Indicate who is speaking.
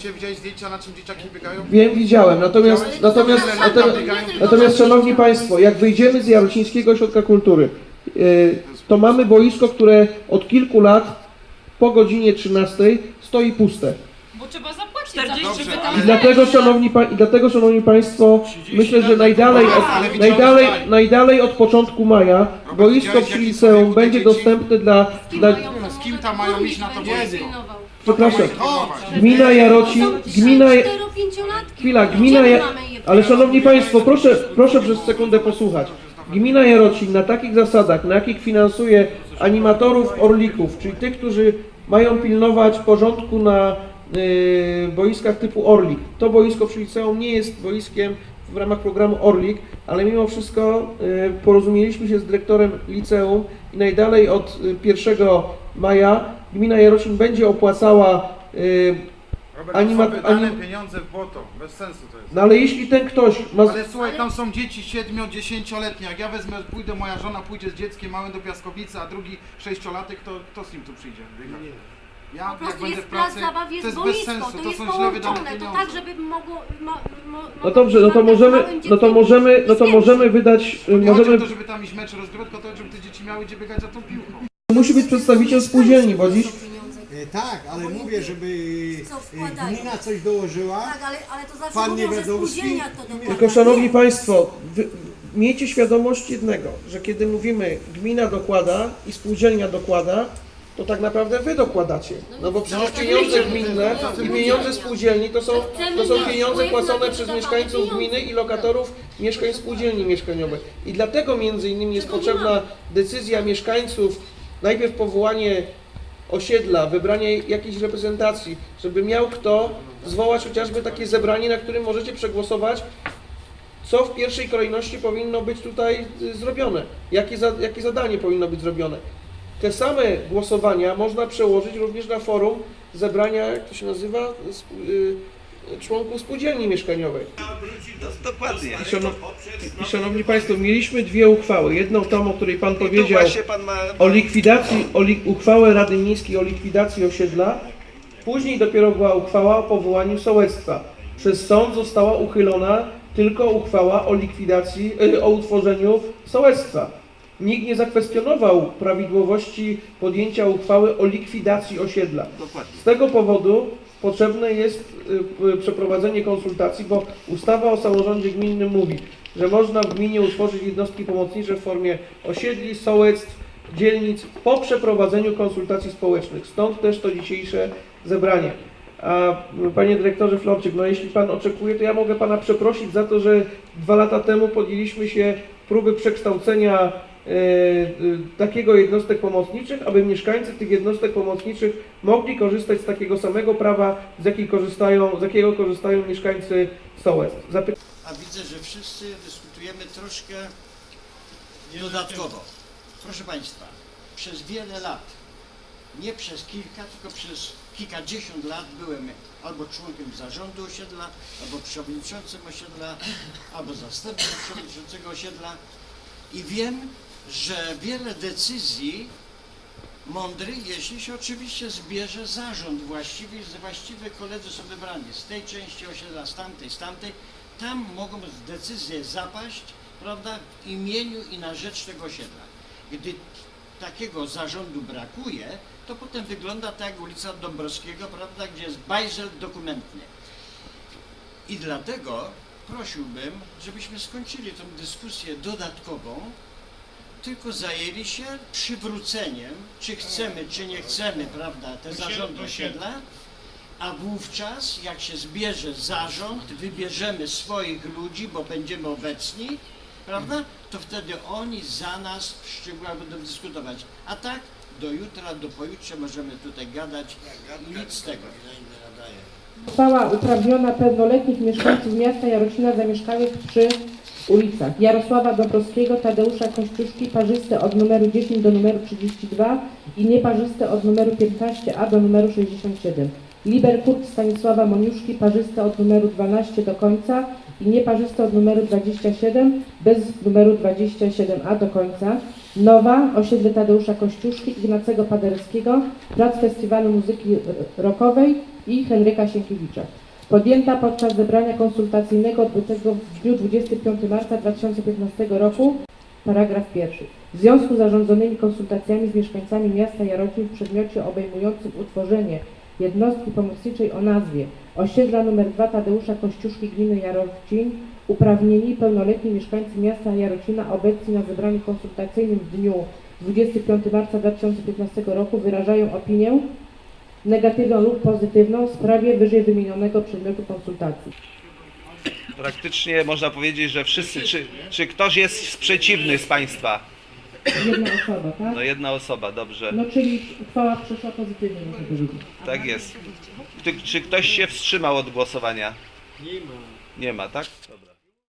Speaker 1: Życie widziałeś zdjęcia, na czym dzieciaki biegają?
Speaker 2: Wiem, widziałem, natomiast, natomiast, natomiast, natomiast Szanowni Państwo, jak wyjdziemy z Jarocińskiego Ośrodka Kultury, y, to mamy boisko, które od kilku lat po godzinie 13 stoi puste.
Speaker 3: Bo trzeba zapłacić
Speaker 4: 40
Speaker 3: za to, żeby tam
Speaker 2: I dlatego, szanowni, pa, I dlatego, szanowni Państwo, myślę, że najdalej
Speaker 1: Ale
Speaker 2: od, najdalej,
Speaker 1: dalej.
Speaker 2: najdalej od początku maja boisko przy liceum będzie dostępne dla, dla
Speaker 1: Z kim tam mają iść na to boisko?
Speaker 2: Przepraszam, gmina Jarocin, gmina,
Speaker 5: 4-5-latki.
Speaker 2: chwila, gmina, Ja- ale szanowni Państwo, proszę, proszę przez sekundę posłuchać. Gmina Jarocin na takich zasadach, na jakich finansuje animatorów Orlików, czyli tych, którzy mają pilnować porządku na y, boiskach typu Orlik. To boisko przy liceum nie jest boiskiem w ramach programu Orlik, ale mimo wszystko y, porozumieliśmy się z dyrektorem liceum i najdalej od y, 1 maja gmina Jarocin będzie opłacała y,
Speaker 1: Robert,
Speaker 2: Anima-
Speaker 1: to są wydane
Speaker 2: anim-
Speaker 1: pieniądze w błoto, bez sensu to jest.
Speaker 2: no ale jeśli ten ktoś ma...
Speaker 1: Ale słuchaj, tam są dzieci 7-10-letnie. Jak ja wezmę, pójdę, moja żona pójdzie z dzieckiem małym do Piaskowicy, a drugi sześciolatek, to kto z nim tu przyjdzie? biegać? Ja
Speaker 5: Po
Speaker 1: jak
Speaker 5: prostu
Speaker 1: będę
Speaker 5: jest
Speaker 1: w
Speaker 5: plac
Speaker 1: pracy,
Speaker 5: zabaw,
Speaker 1: to
Speaker 5: jest
Speaker 1: jest bez
Speaker 5: boisko,
Speaker 1: sensu,
Speaker 5: to
Speaker 1: to
Speaker 5: jest
Speaker 1: są źle wydane
Speaker 5: połączone, to
Speaker 1: pieniądze.
Speaker 5: tak, żeby mogło... Mo, mo,
Speaker 2: No dobrze, no to możemy, no to możemy, no to możemy wydać, y,
Speaker 1: Nie chodzi o
Speaker 2: możemy,
Speaker 1: to, żeby tam iść mecz rozgrywać, tylko to, żeby te dzieci miały gdzie biegać za tą piłką.
Speaker 2: musi być przedstawiciel spółdzielni, bo dziś,
Speaker 6: E, Tak, ale mówię, żeby
Speaker 5: Co
Speaker 6: e,
Speaker 5: wkładają.
Speaker 6: gmina coś dołożyła.
Speaker 5: Tak, ale, ale to zawsze
Speaker 6: Pan
Speaker 5: mówią, że spółdzielnia to dokłada.
Speaker 2: tylko szanowni państwo, wy, miejcie świadomość jednego, że kiedy mówimy gmina dokłada i spółdzielnia dokłada, to tak naprawdę wy dokładacie. No bo przecież pieniądze gminne i pieniądze spółdzielni to są, to są pieniądze płacone przez mieszkańców gminy i lokatorów mieszkań spółdzielni mieszkaniowych. I dlatego między innymi jest potrzebna decyzja mieszkańców, najpierw powołanie osiedla, wybranie jakiejś reprezentacji, żeby miał kto zwołać chociażby takie zebranie, na którym możecie przegłosować, co w pierwszej kolejności powinno być tutaj y, zrobione, jakie, za, jakie zadanie powinno być zrobione. Te same głosowania można przełożyć również na forum zebrania, jak to się nazywa, y, członków spółdzielni mieszkaniowej.
Speaker 7: Dokładnie.
Speaker 2: I, I szanowni Państwo, mieliśmy dwie uchwały. Jedną tą, o której Pan powiedział,
Speaker 7: pan ma...
Speaker 2: o likwidacji, o li, uchwałę Rady Miejskiej o likwidacji osiedla. Później dopiero była uchwała o powołaniu sołectwa. Przez sąd została uchylona tylko uchwała o likwidacji, y, o utworzeniu sołectwa. Nikt nie zakwestionował prawidłowości podjęcia uchwały o likwidacji osiedla. Z tego powodu potrzebne jest y, y, przeprowadzenie konsultacji, bo ustawa o samorządzie gminnym mówi, że można w gminie utworzyć jednostki pomocnicze w formie osiedli, sołectw, dzielnic po przeprowadzeniu konsultacji społecznych. Stąd też to dzisiejsze zebranie. A y, panie dyrektorze Florczyk, no jeśli pan oczekuje, to ja mogę pana przeprosić za to, że dwa lata temu podjęliśmy się próby przekształcenia takiego jednostek pomocniczych, aby mieszkańcy tych jednostek pomocniczych mogli korzystać z takiego samego prawa, z, jakiej korzystają, z jakiego korzystają mieszkańcy sołectw. Zapy-
Speaker 8: A widzę, że wszyscy dyskutujemy troszkę dodatkowo. Proszę Państwa, przez wiele lat, nie przez kilka, tylko przez kilkadziesiąt lat byłem albo członkiem zarządu osiedla, albo przewodniczącym osiedla, albo zastępcą przewodniczącego osiedla i wiem, że wiele decyzji mądrych, jeśli się oczywiście zbierze zarząd właściwy właściwe koledzy są wybrani z tej części osiedla, z tamtej, z tamtej, tam mogą decyzje zapaść, prawda, w imieniu i na rzecz tego osiedla. Gdy takiego zarządu brakuje, to potem wygląda tak jak ulica Dąbrowskiego, prawda, gdzie jest bajzel dokumentny. I dlatego prosiłbym, żebyśmy skończyli tę dyskusję dodatkową, tylko zajęli się przywróceniem, czy chcemy, czy nie chcemy, prawda, te zarządy osiedla, a wówczas, jak się zbierze zarząd, wybierzemy swoich ludzi, bo będziemy obecni, prawda, to wtedy oni za nas w szczegółach będą dyskutować. A tak, do jutra, do pojutrze możemy tutaj gadać, nic z tego.
Speaker 9: Uchwała uprawniona pełnoletnich mieszkańców miasta Jarocina zamieszkałych przy ulicach Jarosława Dąbrowskiego, Tadeusza Kościuszki, parzyste od numeru 10 do numeru 32 i nieparzyste od numeru 15a do numeru 67. Liberkurt Stanisława Moniuszki, parzyste od numeru 12 do końca i nieparzyste od numeru 27 bez numeru 27a do końca. Nowa, osiedle Tadeusza Kościuszki, Ignacego Paderewskiego, plac Festiwalu Muzyki Rockowej i Henryka Sienkiewicza. Podjęta podczas zebrania konsultacyjnego odbytego w dniu 25 marca 2015 roku, paragraf pierwszy. W związku z zarządzonymi konsultacjami z mieszkańcami miasta Jarocin w przedmiocie obejmującym utworzenie jednostki pomocniczej o nazwie osiedla nr 2 Tadeusza Kościuszki gminy Jarocin uprawnieni pełnoletni mieszkańcy miasta Jarocina obecni na zebraniu konsultacyjnym w dniu 25 marca 2015 roku wyrażają opinię negatywną lub pozytywną w sprawie wyżej wymienionego przedmiotu konsultacji.
Speaker 7: Praktycznie można powiedzieć, że wszyscy. Czy, czy ktoś jest sprzeciwny z Państwa?
Speaker 9: Jedna osoba, tak?
Speaker 7: No jedna osoba, dobrze.
Speaker 9: No czyli uchwała przeszła pozytywnie, można powiedzieć.
Speaker 7: Tak jest. Czy, czy ktoś się wstrzymał od głosowania? Nie ma. Nie ma, tak? Dobra.